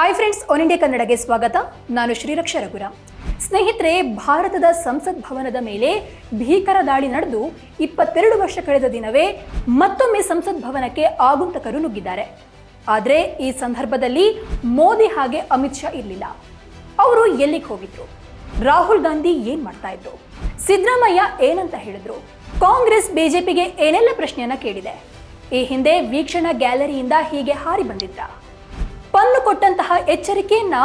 Hi friends one India ಕನ್ನಡಗೆ ಸ್ವಾಗತ. ನಾನು ಶ್ರೀರಕ್ಷ ರಘುರಾಮ್ ಸ್ನೇಹಿತರೆ, ಭಾರತದ ಸಂಸತ್ ಭವನದ ಮೇಲೆ ಭೀಕರ ದಾಳಿ ನಡೆದು ಇಪ್ಪತ್ತೆರಡು ವರ್ಷ ಕಳೆದ ದಿನವೇ ಮತ್ತೊಮ್ಮೆ ಸಂಸತ್ ಭವನಕ್ಕೆ ಆಗುಂತಕರು ನುಗ್ಗಿದ್ದಾರೆ. ಆದರೆ ಈ ಸಂದರ್ಭದಲ್ಲಿ ಮೋದಿ ಹಾಗೆ ಅಮಿತ್ ಶಾ ಇರಲಿಲ್ಲ. ಅವರು ಎಲ್ಲಿಗೆ ಹೋಗಿದ್ರು? ರಾಹುಲ್ ಗಾಂಧಿ ಏನ್ ಮಾಡ್ತಾ ಇದ್ರು? ಸಿದ್ದರಾಮಯ್ಯ ಏನಂತ ಹೇಳಿದ್ರು? ಕಾಂಗ್ರೆಸ್, ಬಿಜೆಪಿಗೆ ಏನೆಲ್ಲ ಪ್ರಶ್ನೆಯನ್ನ ಕೇಳಿದೆ? ಈ ಹಿಂದೆ ವೀಕ್ಷಣಾ ಗ್ಯಾಲರಿಯಿಂದ ಹೀಗೆ ಹಾರಿ ಬಂದಿದ್ರ ಪನ್ನು ಕೊಟ್ಟಂತಹ ಎಚ್ಚರಿಕೆಯನ್ನ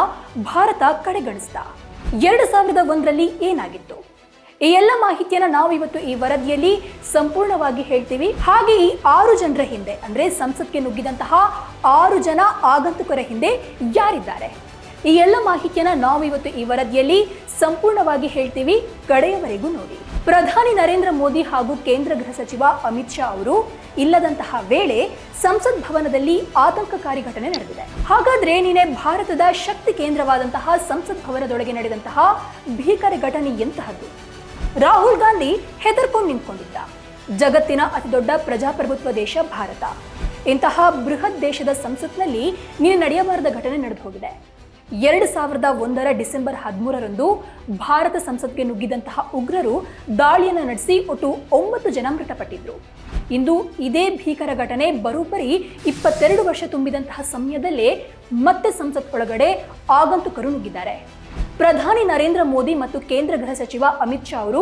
ಭಾರತ ಕಡೆಗಣಿಸ್ತಾ. ಎರಡು ಸಾವಿರದ ಒಂದರಲ್ಲಿ ಏನಾಗಿತ್ತು? ಈ ಎಲ್ಲ ಮಾಹಿತಿಯನ್ನ ನಾವು ಇವತ್ತು ಈ ವರದಿಯಲ್ಲಿ ಸಂಪೂರ್ಣವಾಗಿ ಹೇಳ್ತೀವಿ. ಹಾಗೆ ಈ ಆರು ಜನರ ಹಿಂದೆ, ಅಂದ್ರೆ ಸಂಸತ್ಗೆ ನುಗ್ಗಿದಂತಹ ಆರು ಜನ ಆಗಂತುಕರ ಹಿಂದೆ ಯಾರಿದ್ದಾರೆ? ಈ ಎಲ್ಲ ಮಾಹಿತಿಯನ್ನ ನಾವು ಇವತ್ತು ಈ ವರದಿಯಲ್ಲಿ ಸಂಪೂರ್ಣವಾಗಿ ಹೇಳ್ತೀವಿ. ಕಡೆಯವರೆಗೂ ನೋಡಿ. ಪ್ರಧಾನಿ ನರೇಂದ್ರ ಮೋದಿ ಹಾಗೂ ಕೇಂದ್ರ ಗೃಹ ಸಚಿವ ಅಮಿತ್ ಶಾ ಅವರು ಇಲ್ಲದಂತಹ ವೇಳೆ ಸಂಸತ್ ಭವನದಲ್ಲಿ ಆತಂಕಕಾರಿ ಘಟನೆ ನಡೆದಿದೆ. ಹಾಗಾದ್ರೆ ನಿನ್ನೆ ಭಾರತದ ಶಕ್ತಿ ಕೇಂದ್ರವಾದಂತಹ ಸಂಸತ್ ಭವನದೊಳಗೆ ನಡೆದಂತಹ ಭೀಕರ ಘಟನೆ ಎಂತಹದ್ದು? ರಾಹುಲ್ ಗಾಂಧಿ ಹೆದರ್ಕೊಂಡು ನಿಂತ್ಕೊಂಡಿದ್ದ. ಜಗತ್ತಿನ ಅತಿದೊಡ್ಡ ಪ್ರಜಾಪ್ರಭುತ್ವ ದೇಶ ಭಾರತ. ಇಂತಹ ಬೃಹತ್ ದೇಶದ ಸಂಸತ್ನಲ್ಲಿ ನೀನು ನಡೆಯಬಾರದ ಘಟನೆ ನಡೆದು ಹೋಗಿದೆ. ಎರಡು ಸಾವಿರದ ಒಂದರ ಡಿಸೆಂಬರ್ ಹದಿಮೂರರಂದು ಭಾರತ ಸಂಸತ್ಗೆ ನುಗ್ಗಿದಂತಹ ಉಗ್ರರು ದಾಳಿಯನ್ನು ನಡೆಸಿ ಒಟ್ಟು ಒಂಬತ್ತು ಜನ ಮೃತಪಟ್ಟಿದ್ರು. ಇಂದು ಇದೇ ಭೀಕರ ಘಟನೆ ಬರೋಬ್ಬರಿ ಇಪ್ಪತ್ತೆರಡು ವರ್ಷ ತುಂಬಿದಂತಹ ಸಮಯದಲ್ಲೇ ಮತ್ತೆ ಸಂಸತ್ ಒಳಗಡೆ ಆಗಂತುಕರು ನುಗ್ಗಿದ್ದಾರೆ. ಪ್ರಧಾನಿ ನರೇಂದ್ರ ಮೋದಿ ಮತ್ತು ಕೇಂದ್ರ ಗೃಹ ಸಚಿವ ಅಮಿತ್ ಶಾ ಅವರು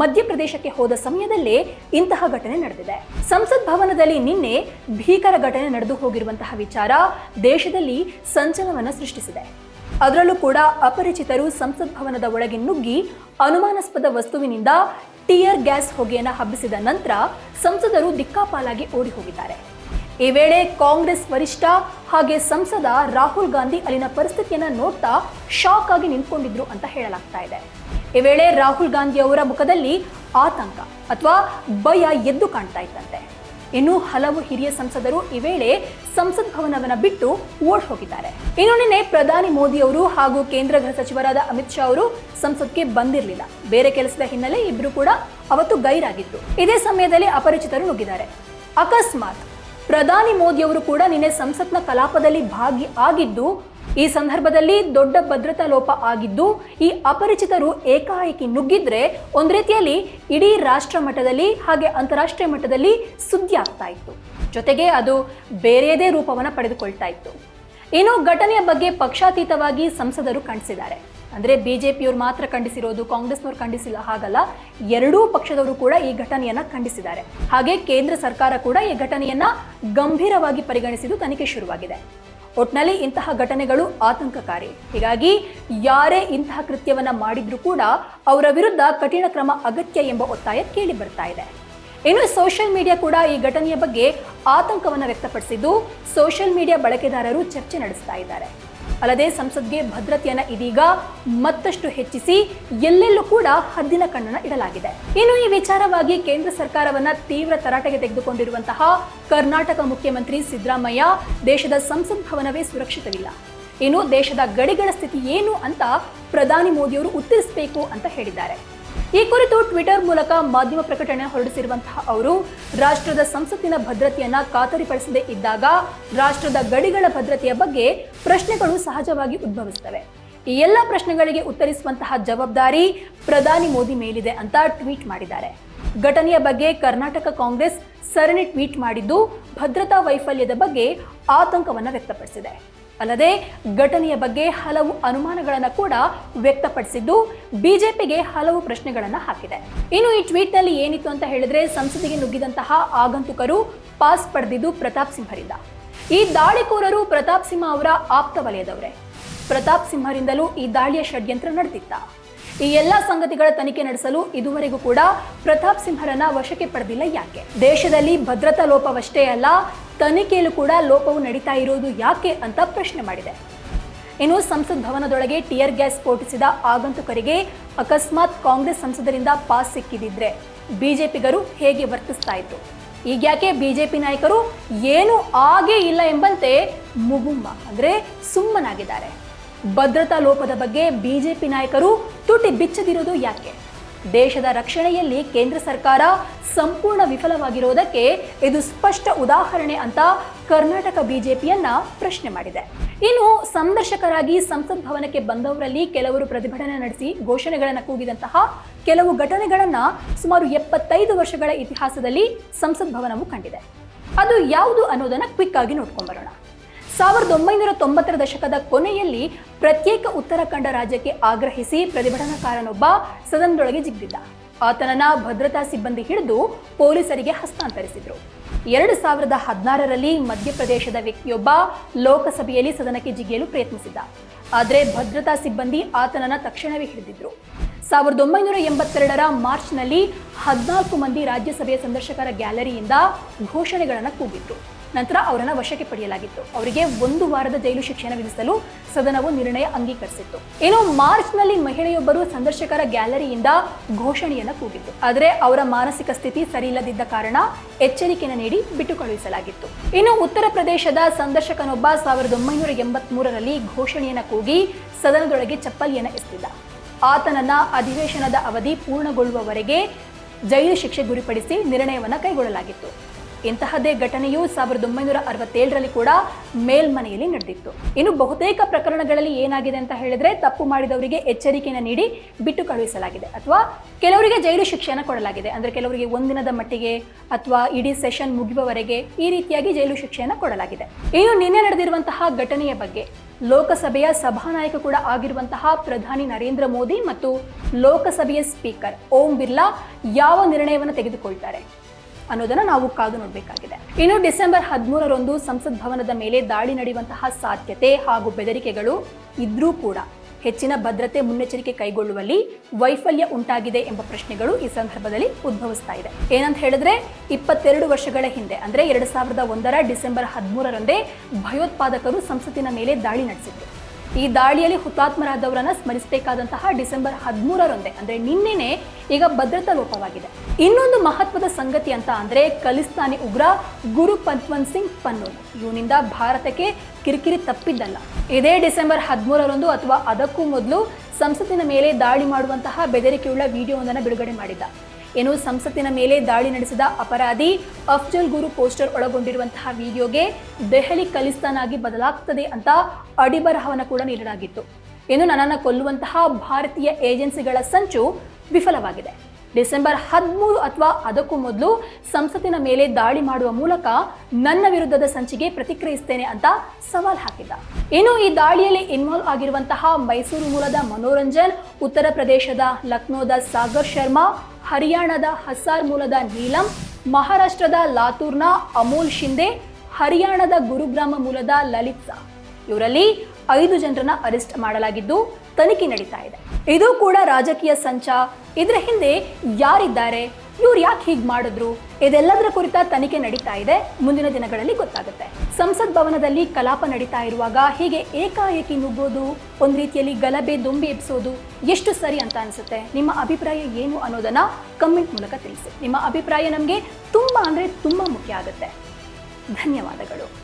ಮಧ್ಯಪ್ರದೇಶಕ್ಕೆ ಹೋದ ಸಮಯದಲ್ಲೇ ಇಂತಹ ಘಟನೆ ನಡೆದಿದೆ. ಸಂಸತ್ ಭವನದಲ್ಲಿ ನಿನ್ನೆ ಭೀಕರ ಘಟನೆ ನಡೆದು ಹೋಗಿರುವಂತಹ ವಿಚಾರ ದೇಶದಲ್ಲಿ ಸಂಚಲನವನ್ನು ಸೃಷ್ಟಿಸಿದೆ. ಅದರಲ್ಲೂ ಕೂಡ ಅಪರಿಚಿತರು ಸಂಸತ್ ಭವನದ ಒಳಗೆ ನುಗ್ಗಿ ಅನುಮಾನಾಸ್ಪದ ವಸ್ತುವಿನಿಂದ ಟಿಯರ್ ಗ್ಯಾಸ್ ಹೊಗೆಯನ್ನು ಹಬ್ಬಿಸಿದ ನಂತರ ಸಂಸದರು ದಿಕ್ಕಾಪಾಲಾಗಿ ಓಡಿ ಹೋಗಿದ್ದಾರೆ. ಈ ವೇಳೆ ಕಾಂಗ್ರೆಸ್ ವರಿಷ್ಠ ಹಾಗೆ ಸಂಸದ ರಾಹುಲ್ ಗಾಂಧಿ ಅಲ್ಲಿನ ಪರಿಸ್ಥಿತಿಯನ್ನ ನೋಡ್ತಾ ಶಾಕ್ ಆಗಿ ನಿಂತ್ಕೊಂಡಿದ್ರು ಅಂತ ಹೇಳಲಾಗ್ತಾ ಇದೆ. ಈ ವೇಳೆ ರಾಹುಲ್ ಗಾಂಧಿ ಅವರ ಮುಖದಲ್ಲಿ ಆತಂಕ ಅಥವಾ ಭಯ ಎದ್ದು ಕಾಣ್ತಾ ಇತ್ತಂತೆ ಇನ್ನು ಹಲವು ಹಿರಿಯ ಸಂಸದರು ಈ ವೇಳೆ ಸಂಸತ್ ಭವನವನ್ನ ಬಿಟ್ಟು ಓಡ್ ಹೋಗಿದ್ದಾರೆ. ಇನ್ನು ನಿನ್ನೆ ಪ್ರಧಾನಿ ಮೋದಿ ಅವರು ಹಾಗೂ ಕೇಂದ್ರ ಗೃಹ ಸಚಿವರಾದ ಅಮಿತ್ ಶಾ ಅವರು ಸಂಸತ್ಗೆ ಬಂದಿರಲಿಲ್ಲ. ಬೇರೆ ಕೆಲಸದ ಹಿನ್ನೆಲೆ ಇಬ್ರು ಕೂಡ ಅವತ್ತು ಗೈರಾಗಿದ್ರು. ಇದೇ ಸಮಯದಲ್ಲಿ ಅಪರಿಚಿತರು ನುಗ್ಗಿದ್ದಾರೆ. ಅಕಸ್ಮಾತ್ ಪ್ರಧಾನಿ ಮೋದಿಯವರು ಕೂಡ ನಿನ್ನೆ ಸಂಸತ್ನ ಕಲಾಪದಲ್ಲಿ ಭಾಗಿ ಆಗಿದ್ದು, ಈ ಸಂದರ್ಭದಲ್ಲಿ ದೊಡ್ಡ ಭದ್ರತಾ ಲೋಪ ಆಗಿದ್ದು, ಈ ಅಪರಿಚಿತರು ಏಕಾಏಕಿ ನುಗ್ಗಿದ್ರೆ ಒಂದು ರೀತಿಯಲ್ಲಿ ಇಡೀ ರಾಷ್ಟ್ರ ಮಟ್ಟದಲ್ಲಿ ಹಾಗೆ ಅಂತಾರಾಷ್ಟ್ರೀಯ ಮಟ್ಟದಲ್ಲಿ ಸುದ್ದಿ ಆಗ್ತಾ ಇತ್ತು. ಜೊತೆಗೆ ಅದು ಬೇರೆಯದೇ ರೂಪವನ್ನು ಪಡೆದುಕೊಳ್ತಾ ಇತ್ತು. ಇನ್ನು ಘಟನೆಯ ಬಗ್ಗೆ ಪಕ್ಷಾತೀತವಾಗಿ ಸಂಸದರು ಖಂಡಿಸಿದ್ದಾರೆ. ಅಂದ್ರೆ ಬಿಜೆಪಿಯವರು ಮಾತ್ರ ಖಂಡಿಸಿರೋದು, ಕಾಂಗ್ರೆಸ್ನವ್ರು ಖಂಡಿಸಿಲ್ಲ, ಹಾಗಲ್ಲ. ಎರಡೂ ಪಕ್ಷದವರು ಕೂಡ ಈ ಘಟನೆಯನ್ನ ಖಂಡಿಸಿದ್ದಾರೆ. ಹಾಗೆ ಕೇಂದ್ರ ಸರ್ಕಾರ ಕೂಡ ಈ ಘಟನೆಯನ್ನ ಗಂಭೀರವಾಗಿ ಪರಿಗಣಿಸಿದ್ದು ತನಿಖೆ ಶುರುವಾಗಿದೆ. ಒಟ್ನಲ್ಲಿ ಇಂತಹ ಘಟನೆಗಳು ಆತಂಕಕಾರಿ. ಹೀಗಾಗಿ ಯಾರೇ ಇಂತಹ ಕೃತ್ಯವನ್ನ ಮಾಡಿದ್ರೂ ಕೂಡ ಅವರ ವಿರುದ್ಧ ಕಠಿಣ ಕ್ರಮ ಅಗತ್ಯ ಎಂಬ ಒತ್ತಾಯ ಕೇಳಿ ಬರ್ತಾ ಇದೆ. ಇನ್ನು ಸೋಷಿಯಲ್ ಮೀಡಿಯಾ ಕೂಡ ಈ ಘಟನೆಯ ಬಗ್ಗೆ ಆತಂಕವನ್ನು ವ್ಯಕ್ತಪಡಿಸಿದ್ದು, ಸೋಷಿಯಲ್ ಮೀಡಿಯಾ ಬಳಕೆದಾರರು ಚರ್ಚೆ ನಡೆಸ್ತಾ ಇದ್ದಾರೆ. ಅಲ್ಲದೆ ಸಂಸತ್ಗೆ ಭದ್ರತೆಯನ್ನ ಇದೀಗ ಮತ್ತಷ್ಟು ಹೆಚ್ಚಿಸಿ ಎಲ್ಲೆಲ್ಲೂ ಕೂಡ ಹದ್ದಿನ ಕಣ್ಣನ್ನು ಇಡಲಾಗಿದೆ. ಇನ್ನು ಈ ವಿಚಾರವಾಗಿ ಕೇಂದ್ರ ಸರ್ಕಾರವನ್ನ ತೀವ್ರ ತರಾಟೆಗೆ ತೆಗೆದುಕೊಂಡಿರುವಂತಹ ಕರ್ನಾಟಕ ಮುಖ್ಯಮಂತ್ರಿ ಸಿದ್ದರಾಮಯ್ಯ ದೇಶದ ಸಂಸತ್ ಭವನವೇ ಸುರಕ್ಷಿತವಿಲ್ಲ. ಇನ್ನು ದೇಶದ ಗಡಿಗಳ ಸ್ಥಿತಿ ಏನು ಅಂತ ಪ್ರಧಾನಿ ಮೋದಿಯವರು ಉತ್ತರಿಸಬೇಕು ಅಂತ ಹೇಳಿದ್ದಾರೆ. ಈ ಕುರಿತು ಟ್ವಿಟರ್ ಮೂಲಕ ಮಾಧ್ಯಮ ಪ್ರಕಟಣೆ ಹೊರಡಿಸಿರುವಂತಹ ಅವರು, ರಾಷ್ಟ್ರದ ಸಂಸತ್ತಿನ ಭದ್ರತೆಯನ್ನ ಖಾತರಿಪಡಿಸದೇ ಇದ್ದಾಗ ರಾಷ್ಟ್ರದ ಗಡಿಗಳ ಭದ್ರತೆಯ ಬಗ್ಗೆ ಪ್ರಶ್ನೆಗಳು ಸಹಜವಾಗಿ ಉದ್ಭವಿಸುತ್ತವೆ. ಈ ಎಲ್ಲ ಪ್ರಶ್ನೆಗಳಿಗೆ ಉತ್ತರಿಸುವಂತಹ ಜವಾಬ್ದಾರಿ ಪ್ರಧಾನಿ ಮೋದಿ ಮೇಲಿದೆ ಅಂತ ಟ್ವೀಟ್ ಮಾಡಿದ್ದಾರೆ. ಘಟನೆಯ ಬಗ್ಗೆ ಕರ್ನಾಟಕ ಕಾಂಗ್ರೆಸ್ ಸರಣಿ ಟ್ವೀಟ್ ಮಾಡಿದ್ದು, ಭದ್ರತಾ ವೈಫಲ್ಯದ ಬಗ್ಗೆ ಆತಂಕವನ್ನು ವ್ಯಕ್ತಪಡಿಸಿದೆ. ಅಲ್ಲದೆ ಘಟನೆಯ ಬಗ್ಗೆ ಹಲವು ಅನುಮಾನಗಳನ್ನು ಕೂಡ ವ್ಯಕ್ತಪಡಿಸಿದ್ದು, ಬಿಜೆಪಿಗೆ ಹಲವು ಪ್ರಶ್ನೆಗಳನ್ನು ಹಾಕಿದೆ. ಇನ್ನು ಈ ಟ್ವೀಟ್ನಲ್ಲಿ ಏನಿತ್ತು ಅಂತ ಹೇಳಿದ್ರೆ ಸಂಸದಿಗೆ ನುಗ್ಗಿದಂತಹ ಆಗಂತುಕರು ಪಾಸ್ ಪಡೆದಿದ್ದು ಪ್ರತಾಪ್ ಸಿಂಹರಿಂದ. ಈ ದಾಳಿಕೋರರು ಪ್ರತಾಪ್ ಸಿಂಹ ಅವರ ಆಪ್ತ ವಲಯದವರೇ. ಪ್ರತಾಪ್ ಸಿಂಹರಿಂದಲೂ ಈ ದಾಳಿಯ ಷಡ್ಯಂತ್ರ ನಡೆದಿತ್ತ. ಈ ಎಲ್ಲ ಸಂಗತಿಗಳ ತನಿಖೆ ನಡೆಸಲು ಇದುವರೆಗೂ ಕೂಡ ಪ್ರತಾಪ್ ಸಿಂಹರನ್ನ ವಶಕ್ಕೆ ಪಡೆದಿಲ್ಲ ಯಾಕೆ? ದೇಶದಲ್ಲಿ ಭದ್ರತಾ ಲೋಪವಷ್ಟೇ ಅಲ್ಲ ತನಿಖೆಯಲ್ಲೂ ಕೂಡ ಲೋಪವು ನಡೀತಾ ಇರೋದು ಯಾಕೆ ಅಂತ ಪ್ರಶ್ನೆ ಮಾಡಿದೆ. ಇನ್ನು ಸಂಸತ್ ಭವನದೊಳಗೆ ಟಿಯರ್ ಗ್ಯಾಸ್ ಸ್ಫೋಟಿಸಿದ ಆಗಂತುಕರಿಗೆ ಅಕಸ್ಮಾತ್ ಕಾಂಗ್ರೆಸ್ ಸಂಸದರಿಂದ ಪಾಸ್ ಸಿಕ್ಕಿದಿದ್ರೆ ಬಿಜೆಪಿಗರು ಹೇಗೆ ವರ್ತಿಸ್ತಾ ಇತ್ತು ಈಗ್ಯಾಕೆ ಬಿಜೆಪಿ ನಾಯಕರು ಏನೂ ಆಗೇ ಇಲ್ಲ ಎಂಬಂತೆ ಮುಗುಮ್ಮ ಅಂದ್ರೆ ಸುಮ್ಮನಾಗಿದ್ದಾರೆ. ಭದ್ರತಾ ಲೋಪದ ಬಗ್ಗೆ ಬಿಜೆಪಿ ನಾಯಕರು ತುಟಿ ಬಿಚ್ಚದಿರೋದು ಯಾಕೆ? ದೇಶದ ರಕ್ಷಣೆಯಲ್ಲಿ ಕೇಂದ್ರ ಸರ್ಕಾರ ಸಂಪೂರ್ಣ ವಿಫಲವಾಗಿರುವುದಕ್ಕೆ ಇದು ಸ್ಪಷ್ಟ ಉದಾಹರಣೆ ಅಂತ ಕರ್ನಾಟಕ ಬಿಜೆಪಿಯನ್ನ ಪ್ರಶ್ನೆ ಮಾಡಿದೆ. ಇನ್ನು ಸಂದರ್ಶಕರಾಗಿ ಸಂಸತ್ ಭವನಕ್ಕೆ ಬಂದವರಲ್ಲಿ ಕೆಲವರು ಪ್ರತಿಭಟನೆ ನಡೆಸಿ ಘೋಷಣೆಗಳನ್ನು ಕೂಗಿದಂತಹ ಕೆಲವು ಘಟನೆಗಳನ್ನ ಸುಮಾರು ಎಪ್ಪತ್ತೈದು ವರ್ಷಗಳ ಇತಿಹಾಸದಲ್ಲಿ ಸಂಸತ್ ಭವನವು ಕಂಡಿದೆ. ಅದು ಯಾವುದು ಅನ್ನೋದನ್ನ ಕ್ವಿಕ್ ಆಗಿ ನೋಡ್ಕೊಂಡ್ ಬರೋಣ. ಸಾವಿರದ ಒಂಬೈನೂರ ತೊಂಬತ್ತರ ದಶಕದ ಕೊನೆಯಲ್ಲಿ ಪ್ರತ್ಯೇಕ ಉತ್ತರಾಖಂಡ ರಾಜ್ಯಕ್ಕೆ ಆಗ್ರಹಿಸಿ ಪ್ರತಿಭಟನಾಕಾರನೊಬ್ಬ ಸದನದೊಳಗೆ ಜಿಗ್ದಿದ್ದ. ಆತನನ್ನ ಭದ್ರತಾ ಸಿಬ್ಬಂದಿ ಹಿಡಿದು ಪೊಲೀಸರಿಗೆ ಹಸ್ತಾಂತರಿಸಿದ್ರು. ಎರಡು ಸಾವಿರದ ಹದಿನಾರರಲ್ಲಿ ಮಧ್ಯಪ್ರದೇಶದ ವ್ಯಕ್ತಿಯೊಬ್ಬ ಲೋಕಸಭೆಯಲ್ಲಿ ಸದನಕ್ಕೆ ಜಿಗಿಯಲು ಪ್ರಯತ್ನಿಸಿದ್ದ. ಆದರೆ ಭದ್ರತಾ ಸಿಬ್ಬಂದಿ ಆತನನ್ನ ತಕ್ಷಣವೇ ಹಿಡಿದಿದ್ರು. ಸಾವಿರದ ಒಂಬೈನೂರ ಎಂಬತ್ತೆರಡರ ಮಾರ್ಚ್ನಲ್ಲಿ ಹದಿನಾಲ್ಕು ಮಂದಿ ರಾಜ್ಯಸಭೆಯ ಸಂದರ್ಶಕರ ಗ್ಯಾಲರಿಯಿಂದ ಘೋಷಣೆಗಳನ್ನು ಕೂಗಿದ್ರು. ನಂತರ ಅವರನ್ನು ವಶಕ್ಕೆ ಪಡೆಯಲಾಗಿತ್ತು. ಅವರಿಗೆ ಒಂದು ವಾರದ ಜೈಲು ಶಿಕ್ಷೆಯನ್ನು ವಿಧಿಸಲು ಸದನವು ನಿರ್ಣಯ ಅಂಗೀಕರಿಸಿತ್ತು. ಇನ್ನು ಮಾರ್ಚ್ನಲ್ಲಿ ಮಹಿಳೆಯೊಬ್ಬರು ಸಂದರ್ಶಕರ ಗ್ಯಾಲರಿಯಿಂದ ಘೋಷಣೆಯನ್ನು ಕೂಗಿತ್ತು. ಆದರೆ ಅವರ ಮಾನಸಿಕ ಸ್ಥಿತಿ ಸರಿಯಿಲ್ಲದಿದ್ದ ಕಾರಣ ಎಚ್ಚರಿಕೆಯನ್ನು ನೀಡಿ ಬಿಟ್ಟು ಕಳುಹಿಸಲಾಗಿತ್ತು ಇನ್ನು ಉತ್ತರ ಪ್ರದೇಶದ ಸಂದರ್ಶಕನೊಬ್ಬ ಸಾವಿರದ ಒಂಬೈನೂರ ಎಂಬತ್ತ್ ಮೂರರಲ್ಲಿ ಘೋಷಣೆಯನ್ನು ಕೂಗಿ ಸದನದೊಳಗೆ ಚಪ್ಪಲಿಯನ್ನು ಎಸ್ತಿದ್ದ ಆತನನ್ನ ಅಧಿವೇಶನದ ಅವಧಿ ಪೂರ್ಣಗೊಳ್ಳುವವರೆಗೆ ಜೈಲು ಶಿಕ್ಷೆ ಗುರಿಪಡಿಸಿ ನಿರ್ಣಯವನ್ನು ಕೈಗೊಳ್ಳಲಾಗಿತ್ತು. ಇಂತಹದ್ದೇ ಘಟನೆಯು ಸಾವಿರದ ಒಂಬೈನೂರ ಅರವತ್ತೇಳರಲ್ಲಿ ಕೂಡ ಮೇಲ್ಮನೆಯಲ್ಲಿ ನಡೆದಿತ್ತು. ಇನ್ನು ಬಹುತೇಕ ಪ್ರಕರಣಗಳಲ್ಲಿ ಏನಾಗಿದೆ ಅಂತ ಹೇಳಿದ್ರೆ ತಪ್ಪು ಮಾಡಿದವರಿಗೆ ಎಚ್ಚರಿಕೆಯನ್ನು ನೀಡಿ ಬಿಟ್ಟು ಕಳುಹಿಸಲಾಗಿದೆ ಅಥವಾ ಕೆಲವರಿಗೆ ಜೈಲು ಶಿಕ್ಷೆಯನ್ನು ಕೊಡಲಾಗಿದೆ. ಅಂದರೆ ಕೆಲವರಿಗೆ ಒಂದಿನದ ಮಟ್ಟಿಗೆ ಅಥವಾ ಇಡೀ ಸೆಷನ್ ಮುಗಿಯುವವರೆಗೆ ಈ ರೀತಿಯಾಗಿ ಜೈಲು ಶಿಕ್ಷೆಯನ್ನು ಕೊಡಲಾಗಿದೆ. ಇನ್ನು ನಿನ್ನೆ ನಡೆದಿರುವಂತಹ ಘಟನೆಯ ಬಗ್ಗೆ ಲೋಕಸಭೆಯ ಸಭಾನಾಯಕ ಕೂಡ ಆಗಿರುವಂತಹ ಪ್ರಧಾನಿ ನರೇಂದ್ರ ಮೋದಿ ಮತ್ತು ಲೋಕಸಭೆಯ ಸ್ಪೀಕರ್ ಓಂ ಬಿರ್ಲಾ ಯಾವ ನಿರ್ಣಯವನ್ನು ತೆಗೆದುಕೊಳ್ತಾರೆ? ಅನ್ನೋದನ್ನ ನಾವು ಕಾದು ನೋಡಬೇಕಾಗಿದೆ. ಇನ್ನು ಡಿಸೆಂಬರ್ ಹದಿಮೂರರಂದು ಸಂಸತ್ ಭವನದ ಮೇಲೆ ದಾಳಿ ನಡೆಯುವಂತಹ ಸಾಧ್ಯತೆ ಹಾಗೂ ಬೆದರಿಕೆಗಳು ಇದ್ರೂ ಕೂಡ ಹೆಚ್ಚಿನ ಭದ್ರತೆ ಮುನ್ನೆಚ್ಚರಿಕೆ ಕೈಗೊಳ್ಳುವಲ್ಲಿ ವೈಫಲ್ಯ ಉಂಟಾಗಿದೆ ಎಂಬ ಪ್ರಶ್ನೆಗಳು ಈ ಸಂದರ್ಭದಲ್ಲಿ ಉದ್ಭವಿಸ್ತಾ ಇದೆ. ಏನಂತ ಹೇಳಿದ್ರೆ, ಇಪ್ಪತ್ತೆರಡು ವರ್ಷಗಳ ಹಿಂದೆ, ಅಂದ್ರೆ ಎರಡು ಸಾವಿರದ ಒಂದರ ಡಿಸೆಂಬರ್ ಹದಿಮೂರರಂದೇ ಭಯೋತ್ಪಾದಕರು ಸಂಸತ್ತಿನ ಮೇಲೆ ದಾಳಿ ನಡೆಸಿದ್ರು. ಈ ದಾಳಿಯಲ್ಲಿ ಹುತಾತ್ಮರಾದವರನ್ನ ಸ್ಮರಿಸಬೇಕಾದಂತಹ ಡಿಸೆಂಬರ್ ಹದಿಮೂರರಂದೇ, ಅಂದ್ರೆ ನಿನ್ನೆನೆ ಈಗ ಭದ್ರತಾ ಲೋಪವಾಗಿದೆ ಇನ್ನೊಂದು ಮಹತ್ವದ ಸಂಗತಿ ಅಂತ ಅಂದ್ರೆ ಖಲಿಸ್ತಾನಿ ಉಗ್ರ ಗುರು ಪಂತ್ವನ್ ಸಿಂಗ್ ಪನ್ನೂಲ್. ಇವನಿಂದ ಭಾರತಕ್ಕೆ ಕಿರಿಕಿರಿ ತಪ್ಪಿದ್ದಲ್ಲ. ಇದೇ ಡಿಸೆಂಬರ್ ಹದಿಮೂರರಂದು ಅಥವಾ ಅದಕ್ಕೂ ಮೊದಲು ಸಂಸತ್ತಿನ ಮೇಲೆ ದಾಳಿ ಮಾಡುವಂತಹ ಬೆದರಿಕೆಯುಳ್ಳ ವಿಡಿಯೋವೊಂದನ್ನು ಬಿಡುಗಡೆ ಮಾಡಿದ್ದ. ಏನು ಸಂಸತ್ತಿನ ಮೇಲೆ ದಾಳಿ ನಡೆಸಿದ ಅಪರಾಧಿ ಅಫ್ಜಲ್ ಗುರು ಪೋಸ್ಟರ್ ಒಳಗೊಂಡಿರುವಂತಹ ವಿಡಿಯೋಗೆ ದೆಹಲಿ ಖಲಿಸ್ತಾನ್ ಆಗಿ ಬದಲಾಗ್ತದೆ ಅಂತ ಅಡಿಬರಹವನ್ನು ಕೂಡ ನೀಡಲಾಗಿತ್ತು. ಇನ್ನು ನನ್ನನ್ನು ಕೊಲ್ಲುವಂತಹ ಭಾರತೀಯ ಏಜೆನ್ಸಿಗಳ ಸಂಚು ವಿಫಲವಾಗಿದೆ. ಡಿಸೆಂಬರ್ ಹದಿಮೂರು ಅಥವಾ ಅದಕ್ಕೂ ಮೊದಲು ಸಂಸತ್ತಿನ ಮೇಲೆ ದಾಳಿ ಮಾಡುವ ಮೂಲಕ ನನ್ನ ವಿರುದ್ಧದ ಸಂಚಿಗೆ ಪ್ರತಿಕ್ರಿಯಿಸ್ತೇನೆ ಅಂತ ಸವಾಲ್ ಹಾಕಿದ್ದ. ಇನ್ನು ಈ ದಾಳಿಯಲ್ಲಿ ಇನ್ವಾಲ್ವ್ ಆಗಿರುವಂತಹ ಮೈಸೂರು ಮೂಲದ ಮನೋರಂಜನ್, ಉತ್ತರ ಪ್ರದೇಶದ ಲಕ್ನೋದ ಸಾಗರ್ ಶರ್ಮಾ, ಹರಿಯಾಣದ ಹಸಾರ್ ಮೂಲದ ನೀಲಂ, ಮಹಾರಾಷ್ಟ್ರದ ಲಾತೂರ್ನ ಅಮೋಲ್ ಶಿಂದೆ ಹರಿಯಾಣದ ಗುರುಗ್ರಾಮ ಮೂಲದ ಲಲಿತ್ ಇವರಲ್ಲಿ ಐದು ಜನರನ್ನ ಅರೆಸ್ಟ್ ಮಾಡಲಾಗಿದ್ದು ತನಿಖೆ ನಡೀತಾ ಇದೆ. ಇದು ಕೂಡ ರಾಜಕೀಯ ಸಂಚ. ಇದರ ಹಿಂದೆ ಯಾರಿದ್ದಾರೆ? ಇವ್ರು ಯಾಕೆ ಹೀಗೆ ಮಾಡಿದ್ರು? ಇದೆಲ್ಲದರ ಕುರಿತ ತನಿಖೆ ನಡೀತಾ ಇದೆ. ಮುಂದಿನ ದಿನಗಳಲ್ಲಿ ಗೊತ್ತಾಗುತ್ತೆ. ಸಂಸತ್ ಭವನದಲ್ಲಿ ಕಲಾಪ ನಡೀತಾ ಇರುವಾಗ ಹೀಗೆ ಏಕಾಏಕಿ ನುಗ್ಗೋದು, ಒಂದು ರೀತಿಯಲ್ಲಿ ಗಲಭೆ, ದೊಂಬಿ ಎಬ್ಸೋದು ಎಷ್ಟು ಸರಿ ಅಂತ ಅನಿಸುತ್ತೆ? ನಿಮ್ಮ ಅಭಿಪ್ರಾಯ ಏನು ಅನ್ನೋದನ್ನ ಕಮೆಂಟ್ ಮೂಲಕ ತಿಳಿಸಿ. ನಿಮ್ಮ ಅಭಿಪ್ರಾಯ ನಮಗೆ ತುಂಬ ಅಂದರೆ ತುಂಬ ಮುಖ್ಯ ಆಗುತ್ತೆ. ಧನ್ಯವಾದಗಳು.